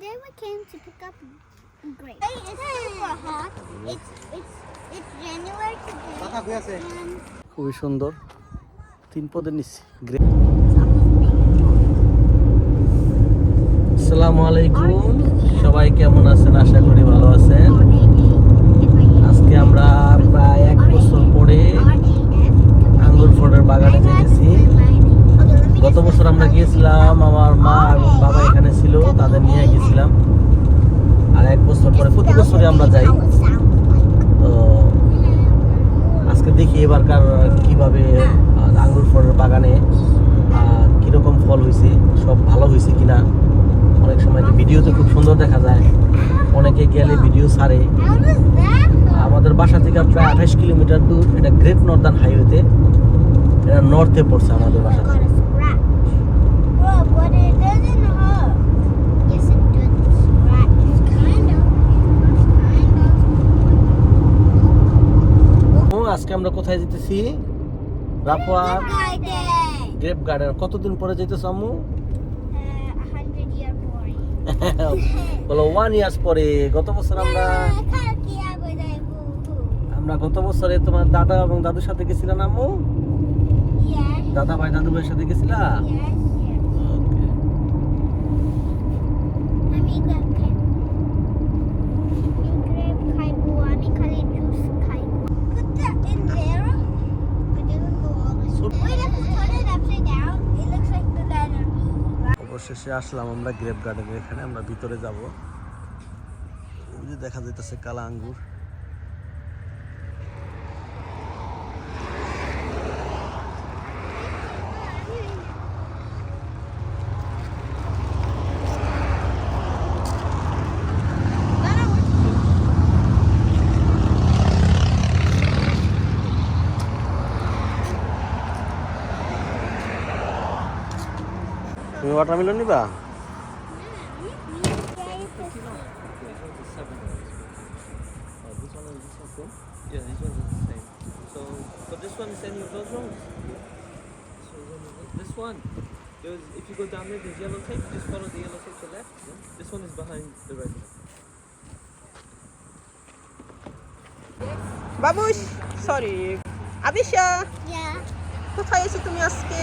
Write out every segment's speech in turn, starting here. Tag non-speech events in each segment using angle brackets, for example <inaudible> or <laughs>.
Today we came to pick up grapes. Hey, it's super hot. It's it's it's January today. And খুবই সুন্দর। তিন পদের নিচ্ছি। আসসালামু আলাইকুম। সবাই কেমন আছেন? আশা করি ভালো আছেন। আজকে আমরা প্রায় এক বছর পরে আঙ্গুর ফলের বাগানে যেতেছি। গত বছর আমরা গিয়েছিলাম, আমার মা এবং বাবা এখানে ছিল, তাদের নিয়ে গেছিলাম আর এক বছর পরে, প্রতি বছরে আমরা যাই। তো আজকে দেখি এবারকার কীভাবে আঙ্গুর ফলের বাগানে কীরকম ফল হয়েছে, সব ভালো হয়েছে কিনা। অনেক সময় তো ভিডিওতে খুব সুন্দর দেখা যায়। অনেকে গেলে ভিডিও ছাড়ে? আমাদের বাসা থেকে প্রায় আঠাশ কিলোমিটার দূর, এটা গ্রেট নর্দার্ন হাইওয়েতে এটা নর্থে পড়ছে আমাদের বাসা থেকে। আজকে আমরা কোথায় যেতেছি Rafa of. Garden. Grape garden কতদিন পরে যেতেছ আম্মু. <laughs> বলো ওয়ান ইয়ার্স পরে গত বছর আমরা। আমরা গত বছরে তোমার দাদা এবং দাদুর সাথে গেছিলাম আম্মু দাদা ভাই দাদু ভাইয়ের সাথে গেছিলা অবশেষে আসলাম আমরা গ্রেপ গার্ডেন এখানে আমরা ভিতরে যাব। ওই যে দেখা যাইতেছে কালা আঙ্গুর। তুমি ওয়াটারমেলন নিবা Yeah, these ones are the same. So, but this one is any of those rows. So, this one, there's, if you go down there, there's yellow tape. Just follow the yellow tape to the left. Yeah? This one is behind the red one. বাবুস sorry আবিশা. কোথায় এসে তুমি আজকে.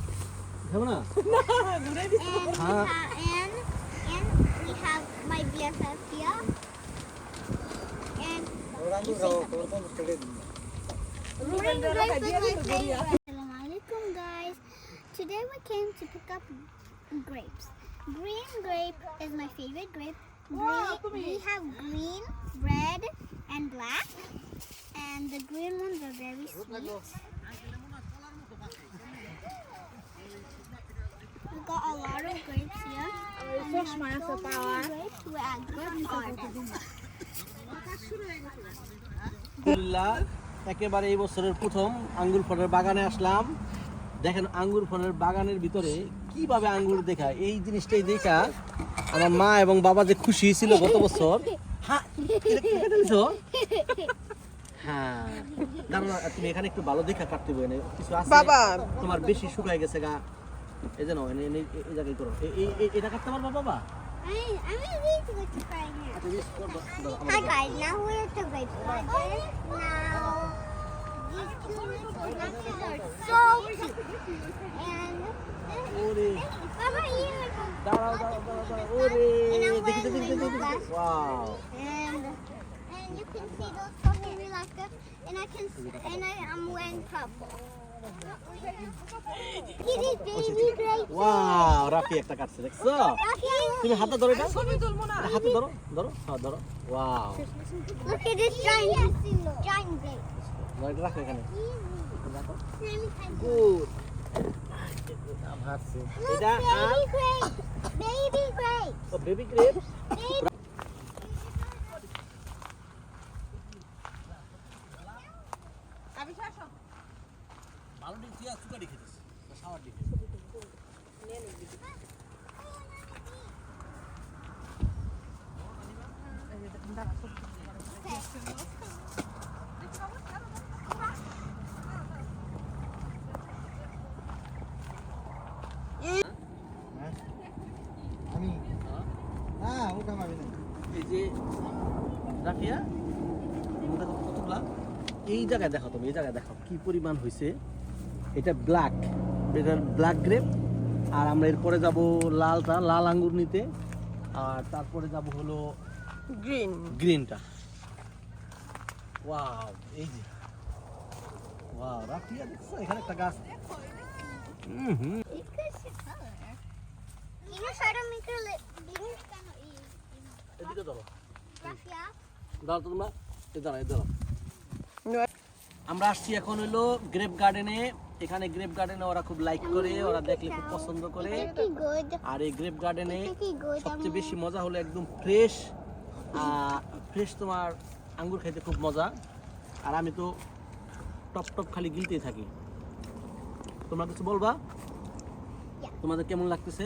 খাবো না <laughs> and we Huh? have and and we have my BFF here. And you say green grape is my favorite. Assalamu alaikum guys. Today we came to pick up grapes. Green grape is my favorite grape. Green, we have green, red, and black. And the green ones are very sweet. We got a lot of grapes here. And we have so many grapes. We're at good garden. আলহামদুলিল্লাহ একেবারে এই বছরের প্রথম আঙ্গুর ফলের বাগানে আসলাম দেখেন আঙ্গুর ফলের বাগানের ভিতরে কীভাবে আঙ্গুর দেখা এই জিনিসটাই দেখা আমার মা এবং বাবা যে খুশি ছিল গত বছর হ্যাঁ? হ্যাঁ তুমি এখানে একটু ভালো দেখা কাটতে বই কিছু আছে বাবা। তোমার বেশি শুকায় গেছে গা এই যে এনে- এই জায়গায় করো এই- এটা কাটতে পারবা বাবা. আচ্ছা। দাঁড়াও. And ওরে Baba here. দাঁড়াও দাঁড়াও দাঁড়াও দাঁড়াও ওরে দেখি দেখি দেখি দেখি wow And and you can see those fucking relaxed and I can and I am wearing purple. It is baby grapes. Wow Rafi একটা কাটছে দেখছ তুমি হাতে ধরো এটা হাতে ধরো ধরো হ্যাঁ ধরো wow Look at this giant giant grape. এটা রাখো এখানে রাখো Look, গুড হাসছে এটা আর baby grapes. Baby grapes. Baby grapes ভালো দিক দিয়ে চুকারি খেতেছে সাওয়ার দিকে আমি হ্যাঁ ওটা মারি না এই যে রাফিয়া ওটা কত- কতগুলা এই জায়গায় দেখো তুমি এই জায়গায় দেখো কি পরিমাণ হয়েছে এটা ব্ল্যাক এটা ব্ল্যাক গ্রেপ আর আমরা এরপরে যাব লালটা লাল আঙ্গুর নিতে। আর তারপরে যাব হলো গ্রিন গ্রিনটা ওয়াও এই যে। ওয়াও রাফিয়া দেখছ? এখানে একটা গাছ। হুম হুম You know, make. এদিকে ধরো দাঁড়াও তোমরা। এ দাঁড়াও এ দাঁড়াও। আমরা আসছি এখন হলো গ্রেপ গার্ডেনে এখানে গ্রেপ গার্ডেনে ওরা খুব লাইক করে ওরা দেখলে খুব পছন্দ করে। আর এই গ্রেপ গার্ডেনে সবচেয়ে বেশি মজা হলো একদম ফ্রেশ ফ্রেশ তোমার আঙ্গুর খাইতে খুব মজা। আর আমি তো টপ টপ খালি গিলতেই থাকি। তোমরা কিছু বলবা. তোমাদের কেমন লাগতেছে?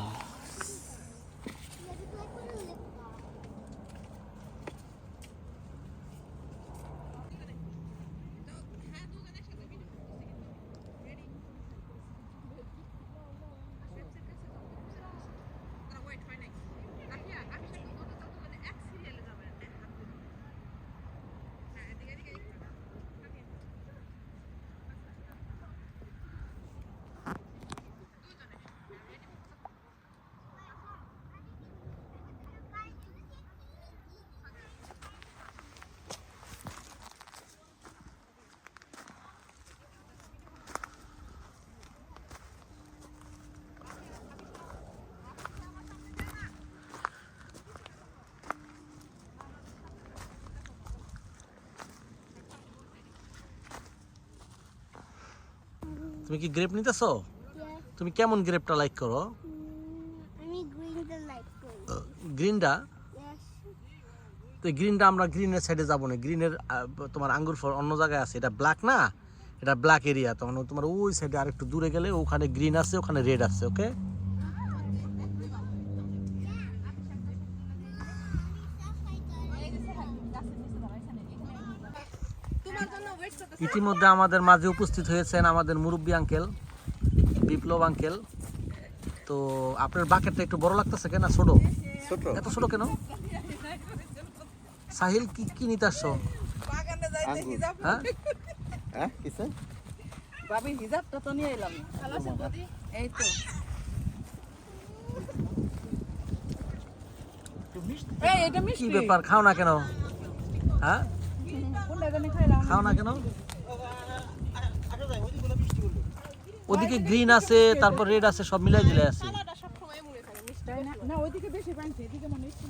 তুমি কি গ্রেপ নিতেছো. তুমি কেমন গ্রেপটা লাইক করো? Mm, আমি গ্রিনটা লাইক করি। গ্রিনটা তো গ্রিনটা আমরা গ্রিনের সাইডে যাব না। গ্রিনের তোমার আঙ্গুর ফল অন্য জায়গায় আছে। এটা ব্ল্যাক না? এটা ব্ল্যাক এরিয়া তখন তোমার ওই সাইডে আরেকটু দূরে গেলে ওখানে গ্রিন আছে ওখানে রেড আছে ওকে ইতিমধ্যে আমাদের মাঝে উপস্থিত হয়েছেন আমাদের মুরব্বী আঙ্কেল বিপ্লব আঙ্কেল। তো আপনার বাকেটটা একটু বড় লাগতেছে কেন? ছোট? ছোট। এত ছোট কেন? সাহিল কি কি নিতে আসছো? হ্যাঁ? হ্যাঁ হিজাবটা তো নিয়ে এলাম। এই তো। এটা কি ব্যাপার? খাও না কেন? হ্যাঁ? খাও না কেন? ওদিকে গ্রিন আছে তারপর রেড আছে সব মিলাই দিলে আছে। না? না ওইদিকে বেশি পাইছে এদিকে মনে একটু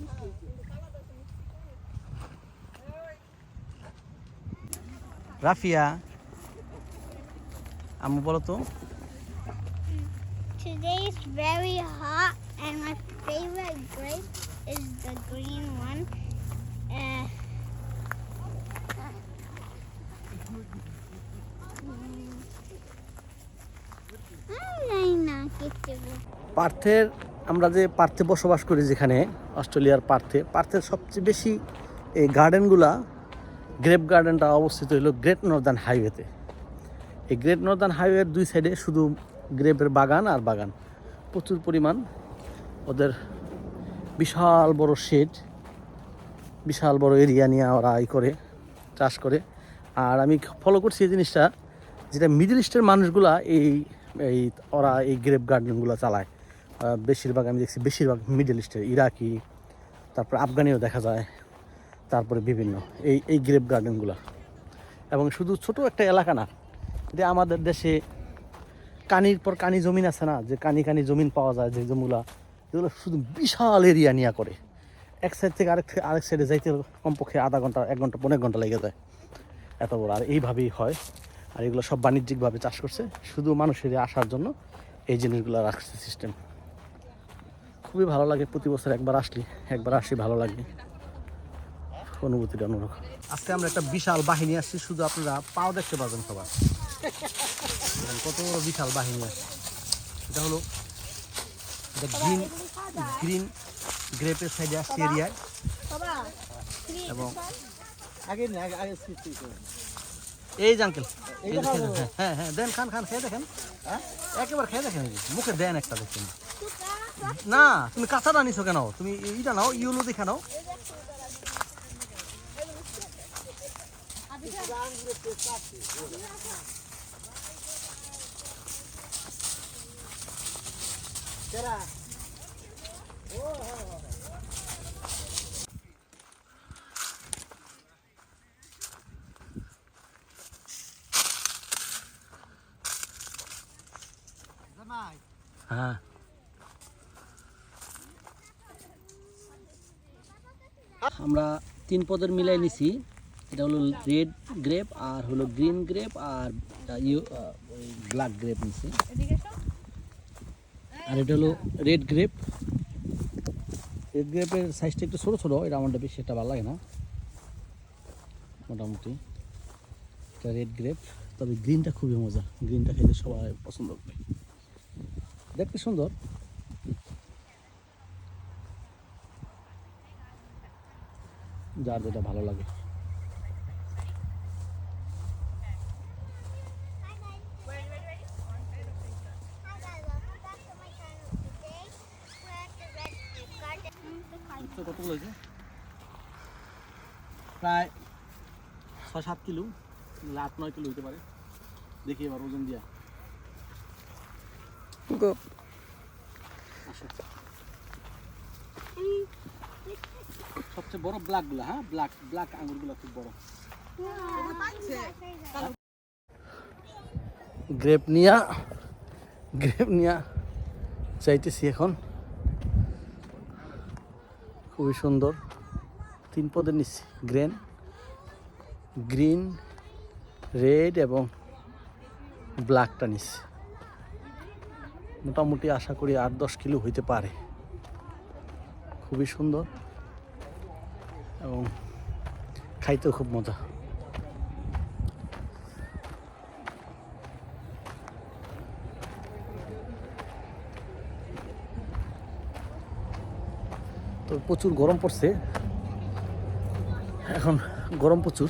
রাফিয়া আমি বলো তো। Today is very hot, and my favorite grape is the green one. Uh, পার্থের, আমরা যে পার্থে বসবাস করি যেখানে, অস্ট্রেলিয়ার পার্থে, পার্থের সবচেয়ে বেশি এই গার্ডেনগুলা, গ্রেপ গার্ডেনটা অবস্থিত হলো গ্রেট নর্দার্ন হাইওয়েতে। এই গ্রেট নর্দার্ন হাইওয়ের দুই সাইডে শুধু গ্রেপের বাগান আর বাগান। প্রচুর পরিমাণ ওদের বিশাল বড় শেড, বিশাল বড় এরিয়া নিয়ে ওরা ই করে, চাষ করে। আর আমি ফলো করছি এই জিনিসটা, যেটা মিডল ইস্টের মানুষগুলা এই এই ওরা এই গ্রেপ গার্ডেনগুলো চালায়। বেশিরভাগ আমি দেখছি বেশিরভাগ মিডল ইস্টের ইরাকি, তারপর আফগানিও দেখা যায়, তারপরে বিভিন্ন। এই এই গ্রেপ গার্ডেনগুলো এবং শুধু ছোট একটা এলাকা না এটা আমাদের দেশে কানির পর কানি জমিন আছে না, যে কানি কানি জমিন পাওয়া যায় যে জমিগুলা, এগুলো শুধু বিশাল এরিয়া নিয়ে করে। এক সাইড থেকে আরেক আরেক সাইডে যাইতে কমপক্ষে আধা ঘণ্টা, এক ঘণ্টা, পনেরো ঘণ্টা লেগে যায়, এত বড়। আর এইভাবেই হয়। আর এগুলো সব বাণিজ্যিকভাবে চাষ করছে শুধু মানুষের আসার জন্য এই জিনিসগুলো রাখছে সিস্টেম খুবই ভালো লাগে প্রতি বছর একবার আসলি একবার আসি ভালো লাগে অনুভূতিটা অন্যরকম আজকে আমরা একটা বিশাল বাহিনী আসছি শুধু আপনারা পাও দেখতে পাবেন সবার কত বড় বিশাল বাহিনী আছে এটা হলো গ্রিন গ্রিন গ্রেপের সাইডে আসছে এরিয়ায় এবং আগে আগে এই যে আঙ্কেল হ্যাঁ হ্যাঁ দেন খান খান খেয়ে দেখেন। হ্যাঁ? একেবারে খেয়ে দেখেন মুখে দেন একটা দেখেন। না তুমি কাঁচাটা নিছো কেন? তুমি এইটা নাও ইউলো দেখে নাও। হ্যাঁ আমরা তিন পদের মিলাই নিছি। এটা হলো রেড গ্রেপ আর হলো গ্রিন গ্রেপ আর ইউ ব্ল্যাক গ্রেপ নিছি। আর এটা হলো রেড গ্রেপ। রেড গ্রেপের সাইজটা একটু ছোটো ছোটো এটা আমারটা বেশি একটা ভালো লাগে না। মোটামুটি। এটা রেড গ্রেপ তবে গ্রিনটা খুবই মজা। গ্রিনটা খেতে সবাই পছন্দ করবে। দেখতে সুন্দর যার যেটা ভালো লাগে Hi guys, welcome back to my channel. Today we're at the Red Grape Garden. The garden. তো কতগুলো হয়েছে? প্রায় ছয় সাত কিলো আট নয় কিলো হতে পারে। দেখি এবার ওজন দিয়া। আসো। সবচেয়ে বড় ব্ল্যাকগুলো হ্যাঁ? ব্ল্যাক ব্ল্যাক আঙুরগুলো খুব বড়। গ্রেপ নিয়া গ্রেপ নিয়া চাইতেছি এখন। খুবই সুন্দর। তিন পদের নিচ্ছি, গ্রেন, গ্রিন, রেড এবং ব্ল্যাকটা নিচ্ছি। মোটামুটি আশা করি আট দশ কিলো হইতে পারে। খুবই সুন্দর এবং খাইতেও খুব মজা। তো প্রচুর গরম পড়ছে। এখন গরম প্রচুর।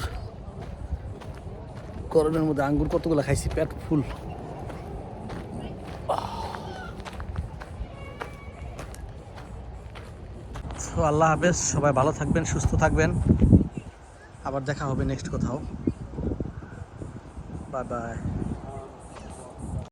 গরমের মধ্যে আঙ্গুর কতগুলো খাইছি, পেট ফুল। তো আল্লাহ হাফেজ, সবাই ভালো থাকবেন, সুস্থ থাকবেন। আবার দেখা হবে নেক্সট কোথাও। Bye bye.